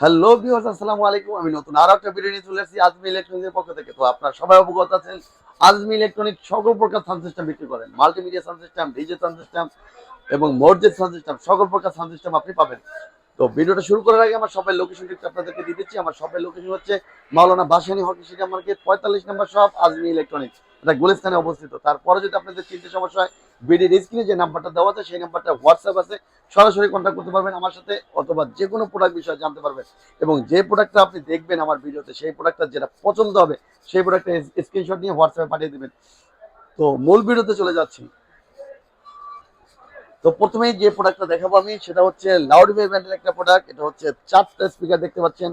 Hello viewers আসসালামু আলাইকুম। আমি নতুন আর একটা ভিডিও নিয়ে চলে এসেছি আজমি ইলেকট্রনিক্সের পক্ষ থেকে। তো আপনারা সবাই অবগত আছেন, আজমি ইলেকট্রনিক সকল প্রকার সাউন্ড সিস্টেম বিক্রি করেন। Multimedia sound system DJ sound system এবং মর্জেদ সাউন্ড সিস্টেম সকল প্রকার সাউন্ড সিস্টেম আপনি পাবেন। তো ভিডিওটা শুরু করার আগে আমার সবাই লোকেশন একটু আপনাদেরকে দিয়ে দিচ্ছি। আমার সবাই লোকেশন হচ্ছে মাওলানা বাসানি হকি সিটা মার্কেট, পঁয়তাল্লিশ নম্বর শপ, আজমি ইলেকট্রনিক্স এটা গুলিস্তানে অবস্থিত। তারপরে যদি আপনাদের চিনতে সমস্যা হয় বিডির স্ক্রিনে যে নাম্বারটা দেওয়া আছে, সেই নাম্বারটা হোয়াটসঅ্যাপ আছে। সরাসরি কন্ট্যাক্ট করতে পারবেন আমার সাথে অথবা যে কোনো প্রোডাক্ট বিষয়ে জানতে পারবেন। এবং যে প্রোডাক্টটা আপনি দেখবেন আমার ভিডিওতে, সেই প্রোডাক্টটা যেটা পছন্দ হবে, সেই প্রোডাক্টটা স্ক্রিনশট নিয়ে হোয়াটসঅ্যাপে পাঠিয়ে দেবেন। তো মূল ভিডিওতে চলে যাচ্ছি। তো প্রথমেই যে প্রোডাক্টটা দেখাবো আমি, সেটা হচ্ছে লাউড ব্যান্ডের একটা প্রোডাক্ট এটা হচ্ছে চারটা স্পিকার দেখতে পাচ্ছেন,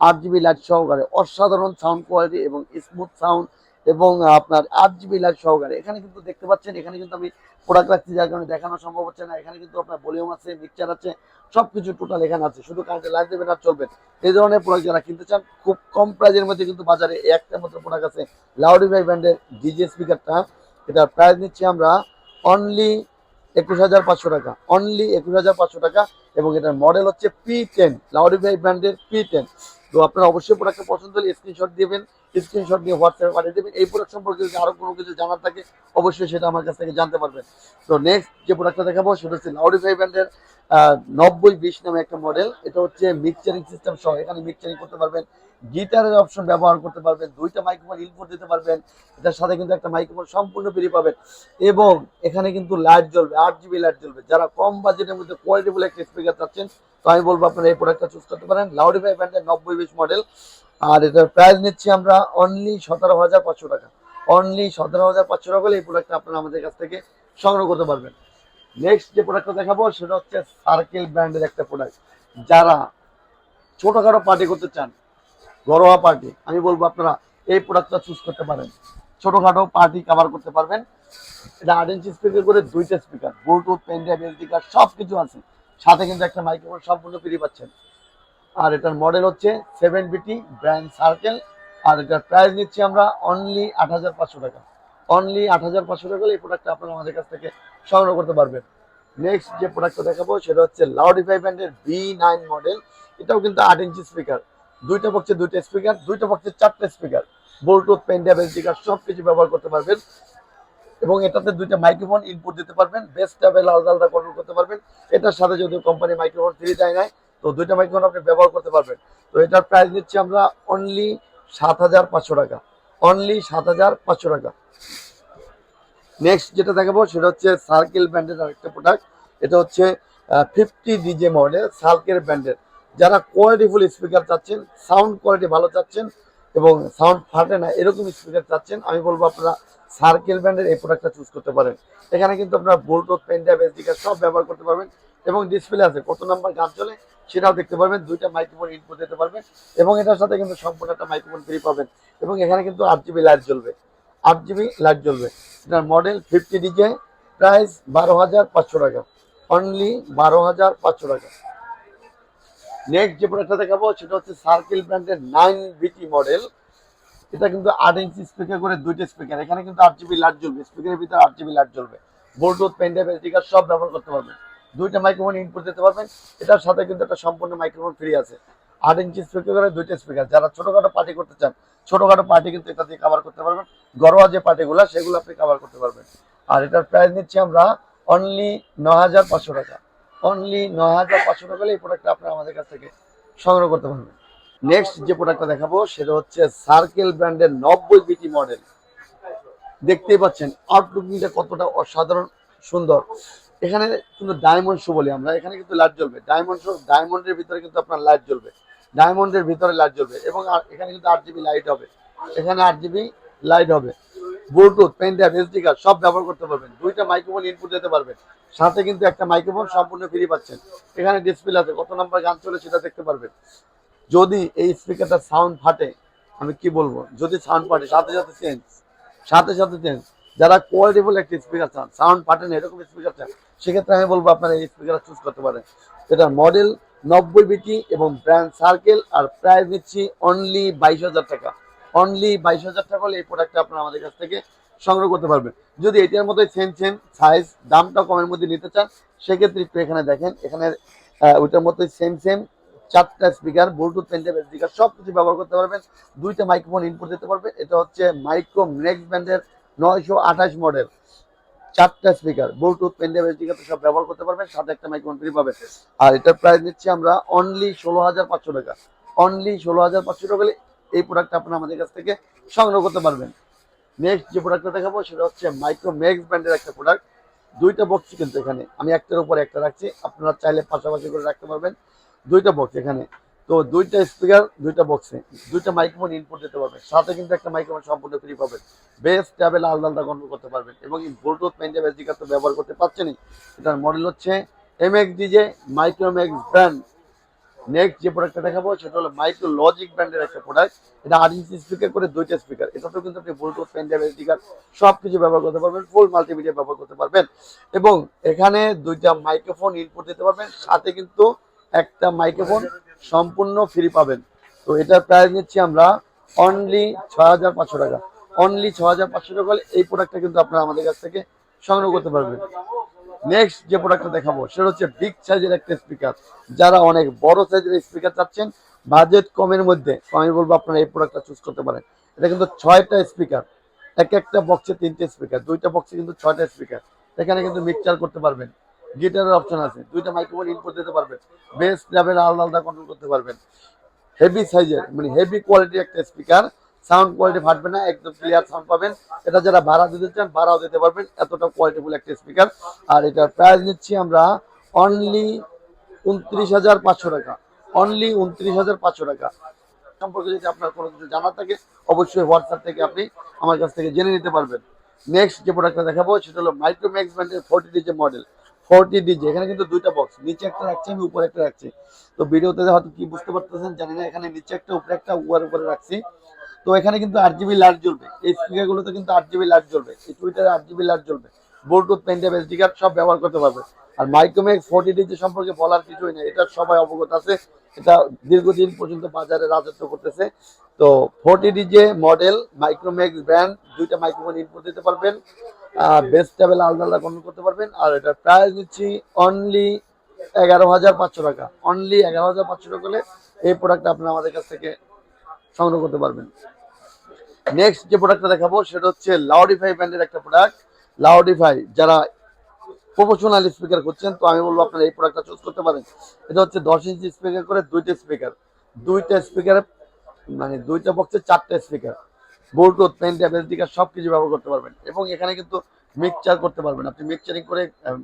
আট জিবি লাইট সহকারে। অসাধারণ সাউন্ড কোয়ালিটি এবং স্মুথ সাউন্ড এবং আপনার আট জিবি লাইট সহকারে। এখানে কিন্তু দেখতে পাচ্ছেন, এখানে কিন্তু আমি প্রোডাক্ট রাখছি, যার কারণে দেখানো সম্ভব হচ্ছে না। এখানে কিন্তু আপনার ভলিউম আছে মিক্সচার আছে, সবকিছু টোটাল এখানে আছে। শুধু কাউন্টে লাইট দেবেন আর চলবেন এই ধরনের প্রোডাক্ট যারা কিনতে চান, খুব কম প্রাইজের মধ্যে কিন্তু বাজারে একটা মতো প্রোডাক্ট আছে লাউডিফাই ব্র্যান্ডের ডিজে স্পিকারটা এটা প্রাইস নিচ্ছি আমরা অনলি একুশ হাজার পাঁচশো টাকা। অনলি একুশ হাজার পাঁচশো টাকা এবং এটার মডেল হচ্ছে পি টেন লাউডিফাই ব্র্যান্ডের পি টেন তো আপনারা অবশ্যই প্রোডাক্টটা পছন্দ হলে স্ক্রিনশট দিবেন। স্ক্রিনশট দিয়ে হোয়াটসঅ্যাপে পাঠিয়ে দেবেন। এই প্রোডাক্ট সম্পর্কে যদি আরও কোনো কিছু জানার থাকে, অবশ্যই সেটা আমার কাছ থেকে জানতে পারবেন। তো নেক্সট যে প্রোডাক্টটা দেখাবো, সেটা হচ্ছে লাউডিফাই ব্র্যান্ডের নব্বই বিশ নামে একটা মডেল এটা হচ্ছে মিক্সচারিং সিস্টেম সহ। এখানে মিক্সচারিং করতে পারবেন, গিটারের অপশন ব্যবহার করতে পারবেন, দুইটা মাইক্রোফোন ইনপুট দিতে পারবেন। এটার সাথে কিন্তু একটা মাইক্রোফোন সম্পূর্ণ ফ্রি পাবেন। এবং এখানে কিন্তু লাইট জ্বলবে, আট জিবি লাইট জ্বলবে। যারা কম বাজেটের মধ্যে কোয়ালিটিফুল একটা স্পিকার চাচ্ছেন, তো আমি বলব আপনারা এই প্রোডাক্টটা চুজ করতে পারেন। লাউডিফাই ব্র্যান্ডের নব্বই বিশ মডেল আর এটার প্রাইস নিচ্ছি আমরা অনলি সতেরো হাজার পাঁচশো টাকা। অনলি সতেরো হাজার পাঁচশো টাকা হলে এই প্রোডাক্টটা আপনারা আমাদের কাছ থেকে সংগ্রহ করতে পারবেন। নেক্সট যে প্রোডাক্টটা দেখাবো, সেটা হচ্ছে সার্কেল ব্র্যান্ডের একটা প্রোডাক্ট যারা ছোটখাটো পার্টি করতে চান, ঘরোয়া পার্টি আমি বলব আপনারা এই প্রোডাক্টটা চুজ করতে পারেন। ছোটখাটো পার্টি কভার করতে পারবেন। এটা আট ইঞ্চি স্পিকার করে দুইটা speaker bluetooth pen drive SD card সব কিছু আছে। সাথে কিন্তু একটা মাইক্রোফোন সম্পূর্ণ ফ্রি পাচ্ছেন। আর এটার মডেল হচ্ছে সেভেন বিটি ব্র্যান্ড সার্কেল আর এটার প্রাইস নিচ্ছি আমরা অনলি আট হাজার পাঁচশো টাকা। অনলি আট হাজার পাঁচশো টাকা এই প্রোডাক্টটা আপনারা আমাদের কাছ থেকে সংগ্রহ করতে পারবেন। নেক্সট যে প্রোডাক্টটা দেখাবো, সেটা হচ্ছে লাউডিফাই ব্র্যান্ডের বি নাইন মডেল এটাও কিন্তু আট ইঞ্চি স্পিকার দুইটা পক্ষে দুইটা স্পিকার দুইটা পক্ষে চারটা speaker bluetooth pen drive SD card সব কিছু ব্যবহার করতে পারবেন। এবং এটাতে দুইটা মাইক্রোফোন ইনপুট দিতে পারবেন। বেস্ট ট্যাবেল আলাদা আলাদা কন্ট্রোল করতে পারবেন। এটার সাথে যদি কোম্পানি মাইক্রোফোন ফ্রি দেয় নাই তো দুইটা মাইক্রোফোন আপনি ব্যবহার করতে পারবেন। তো এটার প্রাইস নিচ্ছি আমরা অনলি সাত হাজার পাঁচশো টাকা। অনলি সাত হাজার পাঁচশো টাকা। নেক্সট যেটা দেখাবো সেটা হচ্ছে সার্কেল ব্র্যান্ডের আরেকটা প্রোডাক্ট এটা হচ্ছে ফিফটি ডিজে মডেল সার্কেল ব্র্যান্ডের যারা কোয়ালিটিফুল স্পিকার চাচ্ছেন সাউন্ড কোয়ালিটি ভালো চাচ্ছেন এবং সাউন্ড ফাটে না, এরকম স্পিকার চাচ্ছেন, আমি বলব আপনারা সার্কেল ব্র্যান্ডের এই প্রোডাক্টটা চুজ করতে পারেন। এখানে কিন্তু আপনারা ব্লুটুথ পেন ড্রাইভ সব ব্যবহার করতে পারবেন এবং ডিসপ্লে আছে। কত নাম্বার গান চলে? সেটাও দেখতে পারবেন, দুইটা মাইক্রোফোন ইনপুট দিতে পারবেন এবং এটার সাথে কিন্তু সম্পূর্ণ একটা মাইক্রোফোন ফ্রি পাবেন এবং এখানে কিন্তু আট জিবি লাইট জ্বলবে, আট জিবি লাইট জ্বলবে। এটার মডেল ফিফটি ডিজে প্রাইস বারো হাজার পাঁচশো টাকা অনলি বারো হাজার পাঁচশো টাকা। নেক্সট যে প্রোডাক্টটা দেখাবো, সেটা হচ্ছে সার্কেল ব্র্যান্ডের নাইন বিটি মডেল এটা কিন্তু আট ইঞ্চি স্পিকার করে দুইটা স্পিকার এখানে কিন্তু আট জিবি লাইট জ্বলবে স্পিকারের ভিতরে আট জিবি লাইট জ্বলবে। ব্লুটুথ পেন ড্রাইভ স্পিকার সব ব্যবহার করতে পারবেন। দুইটা মাইক্রোফোন ইনপুট দিতে পারবেন। এটার সাথে কিন্তু একটা সম্পূর্ণ মাইক্রোফোন ফ্রি আছে। আট ইঞ্চি স্পিকার করে দুইটা স্পিকার যারা ছোটখাটো পার্টি করতে চান, ছোটখাটো পার্টি কিন্তু এটা দিয়ে কভার করতে পারবেন। ঘরোয়া যে পার্টিগুলো সেগুলো আপনি কভার করতে পারবেন। আর এটার প্রাইস নিচ্ছি আমরা অনলি ন হাজার পাঁচশো টাকা। অনলি ন হাজার পাঁচশো টাকা এই প্রোডাক্টটা আপনারা আমাদের কাছ থেকে সংগ্রহ করতে পারবেন। নেক্সট যে প্রোডাক্টটা দেখাবো, সেটা হচ্ছে সার্কেল ব্র্যান্ডের নব্বই বিটি মডেল দেখতেই পাচ্ছেন আউটলুকিংটা কতটা অসাধারণ, সুন্দর। এখানে কিন্তু ডায়মন্ড শো বলি আমরা, এখানে কিন্তু লাইট জ্বলবে। ডায়মন্ড শো ডায়মন্ডের ভিতরে কিন্তু আপনার লাইট জ্বলবে। ডায়মন্ডের ভিতরে লাইট জ্বলবে এবং এখানে কিন্তু আট জিবি লাইট হবে। এখানে আট জিবি লাইট হবে। Bluetooth pen drive SD card সব ব্যবহার করতে পারবেন। দুইটা মাইক্রোফোন ইনপুট দিতে পারবেন। সাথে কিন্তু একটা মাইক্রোফোন সম্পূর্ণ ফ্রি পাচ্ছেন। এখানে ডিসপ্লে আছে, কত নাম্বার গান চলে সেটা দেখতে পারবেন। যদি এই স্পিকারটা সাউন্ড ফাটে, আমি কি বলব? যদি সাউন্ড ফাটে, সাথে সাথে চেঞ্জ সাথে সাথে চেঞ্জ যারা কোয়ালিটিফুল একটা স্পিকার চান সাউন্ড ফাটে এরকম স্পিকার চান, সেক্ষেত্রে আমি বলব আপনারা এই স্পিকার চুজ করতে পারেন। এটা মডেল নব্বই বিটি এবং ব্র্যান্ড সার্কেল আর প্রাইস নিচ্ছি অনলি বাইশ হাজার টাকা। অনলি বাইশ হাজার টাকা হলে এই প্রোডাক্টটা আপনারা আমাদের কাছ থেকে সংগ্রহ করতে পারবেন। যদি এটার মধ্যে সেম সেম সাইজ দামটা কমের মধ্যে নিতে চান, সেক্ষেত্রে একটু এখানে দেখেন এখানে ওইটার মধ্যে সেম সেম চারটা স্পিকার ব্লুটুথ পেন্টের স্পিকার সব কিছু ব্যবহার করতে পারবেন। দুইটা মাইক্রোফোন ইনপুট দিতে পারবেন। এটা হচ্ছে মাইক্রো নেক্সট ব্যান্ডের নয়শো আঠাশ মডেল, চারটা স্পিকার ব্লুটুথ পেন্ডেভ স্পিকার সব ব্যবহার করতে পারবেন, সাথে একটা মাইক্রোফোন ফ্রি আর এটার প্রাইস নিচ্ছি আমরা অনলি ষোলো হাজার পাঁচশো টাকা। অনলি ষোলো হাজার পাঁচশো টাকা এই প্রোডাক্টটা আপনারা আমাদের কাছ থেকে সংগ্রহ করতে পারবেন। নেক্সট যে প্রোডাক্টটা দেখাবো, সেটা হচ্ছে মাইক্রো ম্যাক্স ব্র্যান্ডের একটা প্রোডাক্ট দুইটা বক্স কিন্তু এখানে। আমি একটার উপর একটা রাখছি, আপনারা চাইলে পাশাপাশি করে রাখতে পারবেন। দুইটা বক্স এখানে। তো দুইটা স্পিকার দুইটা বক্সে দুইটা মাইক্রোফোন ইনপুট দিতে পারবেন। সাথে কিন্তু একটা মাইক্রোফোন সম্পূর্ণ ফ্রি পাবেন। বেস ট্যাবেল আলাদা আলাদা কন্ট্রোল করতে পারবেন এবং এই ব্লুটুথ পেন্টে স্পিকার তো ব্যবহার করতে পারছেনই, এটার মডেল হচ্ছে M X DJ Micromax brand next যে প্রোডাক্টটা দেখাবো, সেটা হলো মাইক্রো লজিক ব্র্যান্ডের একটা প্রোডাক্ট এটা আট ইঞ্চি স্পিকার করে দুইটা স্পিকার এটাতেও কিন্তু আপনি ব্লুটুথ পেন ড্রাইভ স্পিকার সব কিছু ব্যবহার করতে পারবেন ফুল মাল্টিমিডিয়া ব্যবহার করতে পারবেন। এবং এখানে দুইটা মাইক্রোফোন ইনপুট দিতে পারবেন, সাথে কিন্তু একটা মাইক্রোফোন সম্পূর্ণ ফ্রি পাবেন। তো এটার প্রাইস নিচ্ছি আমরা অনলি ছয় হাজার পাঁচশো টাকা। অনলি ছ হাজার পাঁচশো টাকা এই প্রোডাক্টটা কিন্তু আপনারা আমাদের কাছ থেকে সংগ্রহ করতে পারবেন। নেক্সট যে প্রোডাক্টটা দেখাবো, সেটা হচ্ছে বিগ সাইজের একটা স্পিকার যারা অনেক বড় সাইজের স্পিকার চাচ্ছেন বাজেট কমের মধ্যে আমি বলব আপনারা এই প্রোডাক্টটা চুজ করতে পারেন। এটা কিন্তু ছয়টা স্পিকার এক একটা বক্সে তিনটে স্পিকার দুইটা বক্সে কিন্তু ছয়টা স্পিকার এখানে কিন্তু মিক্সচার করতে পারবেন। গিটারের অপশন আছে। দুইটা মাইক্রোফোন ইনপুট দিতে পারবেন। বেস লেভেল আলাদা আলাদা কন্ট্রোল করতে পারবেন। হেভি সাইজের মানে হেভি কোয়ালিটির একটা স্পিকার সাউন্ড কোয়ালিটি ফাটবে না, একদম ক্লিয়ার সাউন্ড পাবেন। এটা যারা ভাড়া দিতে চান, ভাড়াও দিতে পারবেন। এতটা কোয়ালিটিফুল একটা স্পিকার আর এটার প্রাইস নিচ্ছি আমরা অনলি উনত্রিশ হাজার পাঁচশো টাকা। অনলি উনত্রিশ হাজার পাঁচশো টাকা। সম্পর্কে যদি আপনার কোনো কিছু জানার থাকে, অবশ্যই হোয়াটসঅ্যাপ থেকে আপনি আমার কাছ থেকে জেনে নিতে পারবেন। নেক্সট যে প্রোডাক্টটা দেখাবো, সেটা হলো মাইক্রোম্যাক্স ব্র্যান্ডের forty DJ model forty DJ, এখানে কিন্তু দুইটা বক্স নিচে একটা রাখছি, আমি উপরে একটা রাখছি। তো ভিডিওতে হয়তো কি বুঝতে পারতেছেন, জানি না, এখানে নিচে একটা, উপরে একটা উপরে উপরে রাখছি। তো এখানে কিন্তু আট জিবি লাইট জ্বলবে, এই স্পিকারগুলোতে কিন্তু আট জিবি লাইট জ্বলবে, এই টুইটারে আট জিবি লাইট জ্বলবে। ব্লুটুথ পেন্টেব এসডি কার্ড সব ব্যবহার করতে পারবে। আর মাইক্রোম্যাক্স ফোর্টি ডিজি সম্পর্কে বলার কিছুই নেই, এটা সবাই অবগত আছে, এটা দীর্ঘদিন পর্যন্ত বাজারে রাজত্ব করতেছে। তো forty DJ model Micromax brand দুইটা মাইক্রোফোন ইনপুট দিতে পারবেন। বেস্ট টেবিল আলাদা আলাদা কন্ট্রোল করতে পারবেন। আর এটার প্রাইস দিচ্ছি অনলি এগারো হাজার পাঁচশো টাকা। অনলি এগারো হাজার পাঁচশো টাকা হলে এই প্রোডাক্টটা আপনারা আমাদের কাছ থেকে সংগ্রহ করতে পারবেন। নেক্সট যে প্রোডাক্টটা দেখাবো, সেটা হচ্ছে লাউডিফাই ব্র্যান্ডের একটা প্রোডাক্ট লাউডিফাই যারা প্রফেশনাল স্পিকার করছেন, তো আমি বলব আপনারা এই প্রোডাক্টটা চুজ করতে পারেন। এটা হচ্ছে দশ ইঞ্চি স্পিকার করে দুইটা স্পিকার দুইটা স্পিকারে মানে দুইটা বক্সে চারটা speaker bluetooth pen tab speaker সব কিছু ব্যবহার করতে পারবেন। এবং এখানে কিন্তু মিক্সচার করতে পারবেন। আপনি মিক্সচারিং করে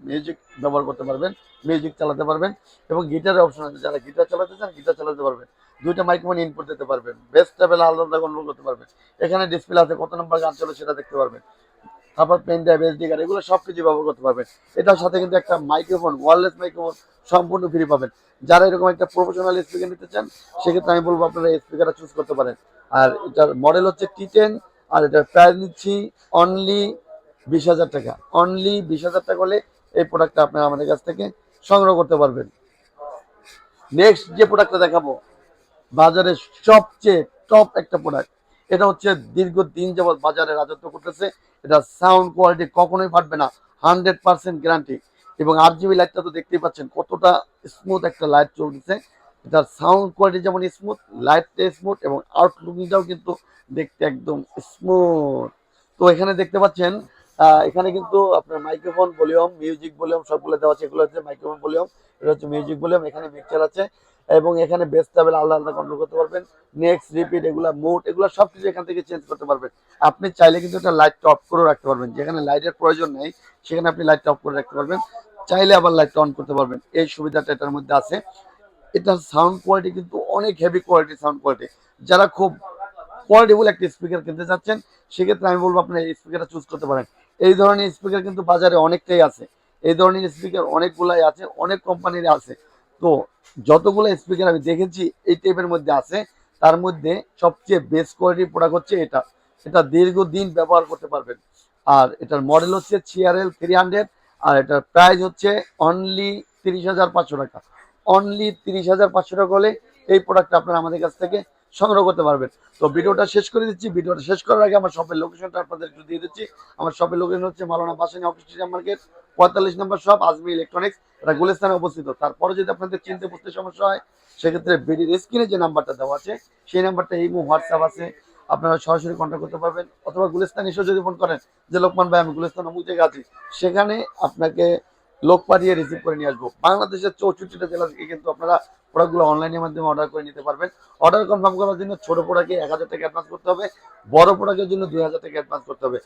মিউজিক ব্যবহার করতে পারবেন মিউজিক চালাতে পারবেন এবং গিটারের অপশন আছে। যারা গিটার চালাতে চান গিটার চালাতে পারবেন। দুইটা মাইক্রোফোন ইনপুট দিতে পারবেন। আলাদা কন্ট্রোল করতে পারবেন। এখানে ডিসপ্লে আছে, কত নম্বর গান চলে সেটা দেখতে পারবেন। তারপর পেন ড্রাইভ এসডি এগুলো সব কিছু ব্যবহার করতে পারবেন। এটার সাথে কিন্তু একটা মাইক্রোফোন ওয়ারলেস মাইক্রোফোন সম্পূর্ণ ফ্রি পাবেন। যারা এরকম একটা প্রফেশনাল স্পিকার নিতে চান, সেক্ষেত্রে আমি বলব আপনারা স্পিকারটা চুজ করতে পারেন। আর এটার মডেল হচ্ছে টি টেন আর এটার প্রাইস নিচ্ছি অনলি বিশ হাজার টাকা। অনলি বিশ হাজার টাকা হলে এই প্রোডাক্টটা আপনারা আমাদের কাছ থেকে সংগ্রহ করতে পারবেন। নেক্সট যে প্রোডাক্টটা দেখাবো, বাজারের সবচেয়ে টপ একটা প্রোডাক্ট এটা হচ্ছে দীর্ঘদিন যাবৎ বাজারে রাজত্ব করতেছে। এটা সাউন্ড কোয়ালিটি কখনোই ফাটবে না হান্ড্রেড পার্সেন্ট গ্যারান্টি এবং আট জিবি লাইটটা তো দেখতেই পাচ্ছেন, কতটা স্মুথ একটা লাইট চলতেছে। এটার সাউন্ড কোয়ালিটি যেমন স্মুথ লাইটটা স্মুথ এবং আউটলুকিংটাও কিন্তু দেখতে একদম স্মুথ তো এখানে দেখতে পাচ্ছেন এখানে কিন্তু আপনার মাইক্রোফোন ভলিউম মিউজিক ভলিউম সবগুলো দেওয়া আছে। এগুলো হচ্ছে মাইক্রোফোন ভলিউম এটা হচ্ছে মিউজিক ভলিউম এখানে মিক্সচার আছে এবং এখানে বেস লেভেল আলাদা আলাদা কন্ট্রোল করতে পারবেন। নেক্সট রিপিট এগুলা মুড এগুলো সব কিছু এখান থেকে চেঞ্জ করতে পারবেন। আপনি চাইলে কিন্তু এটা লাইট অফ করে রাখতে পারবেন। যেখানে লাইটের প্রয়োজন নেই, সেখানে আপনি লাইট অফ করে রাখতে পারবেন। চাইলে আবার লাইট অন করতে পারবেন। এই সুবিধাটা এটার মধ্যে আছে। এটার সাউন্ড কোয়ালিটি কিন্তু অনেক হেভি কোয়ালিটি সাউন্ড কোয়ালিটি যারা খুব কোয়ালিটিফুল একটা স্পিকার কিনতে চাচ্ছেন, সেক্ষেত্রে আমি বলব আপনি এই স্পিকারটা চুজ করতে পারেন। এই ধরনের স্পিকার কিন্তু বাজারে অনেকটাই আছে। এই ধরনের স্পিকার অনেকগুলাই আছে, অনেক কোম্পানির আছে। তো যতগুলো স্পিকার আমি দেখেছি, এই টাইপের মধ্যে আছে। তার মধ্যে সবচেয়ে বেস্ট কোয়ালিটির প্রোডাক্ট হচ্ছে এটা। এটা দীর্ঘদিন ব্যবহার করতে পারবেন। আর এটার মডেল হচ্ছে সিআরএল থ্রি হান্ড্রেড আর এটার প্রাইস হচ্ছে অনলি তিরিশ হাজার পাঁচশো টাকা। অনলি তিরিশ হাজার পাঁচশো টাকা হলে এই প্রোডাক্টটা আপনারা আমাদের কাছ থেকে সংগ্রহ করতে পারবেন। তো ভিডিওটা শেষ করে দিচ্ছি। ভিডিওটা শেষ করার আগে আমার শপের লোকেশনটা আপনাদের একটু দিয়ে দিচ্ছি। আমার শপের লোকেশন হচ্ছে মালানা বাসানি অফিস মার্কেট পঁয়তাল্লিশ নম্বর শপ আজমি ইলেকট্রনিক্স এটা গুলিস্তানে অবস্থিত। তারপরে যদি আপনাদের চিনতে বুঝতে সমস্যা হয়, সেক্ষেত্রে বিডির স্ক্রিনে যে নাম্বারটা দেওয়া আছে, সেই নাম্বারটা ইমো হোয়াটসঅ্যাপ আছে। আপনারা সরাসরি কন্ট্যাক্ট করতে পারবেন। অথবা গুলিস্তান এসেও যদি ফোন করেন, যে লোকমান ভাই, আমি গুলিস্তান অমুক জায়গায় আছি, সেখানে আপনাকে লোক পাঠিয়ে রিসিভ করে নিয়ে আসব। বাংলাদেশের চৌষট্টিটা জেলা থেকে কিন্তু আপনারা প্রোডাক্টগুলো অনলাইনের মাধ্যমে অর্ডার করে নিতে পারবেন। অর্ডার কনফার্ম করার জন্য ছোট প্রোডাক্টে এক হাজার টাকা অ্যাডভান্স করতে হবে, বড় প্রোডাক্টের জন্য দুই হাজার টাকা অ্যাডভান্স করতে হবে।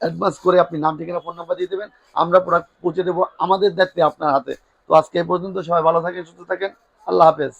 অ্যাডভান্স করে আপনি নাম, ঠিকানা ফোন নাম্বার দিয়ে দেবেন, আমরা প্রোডাক্ট পৌঁছে দেবো আমাদের দায়িত্বে আপনার হাতে। তো আজকে এই পর্যন্ত সবাই ভালো থাকেন, সুস্থ থাকেন। আল্লাহ হাফেজ।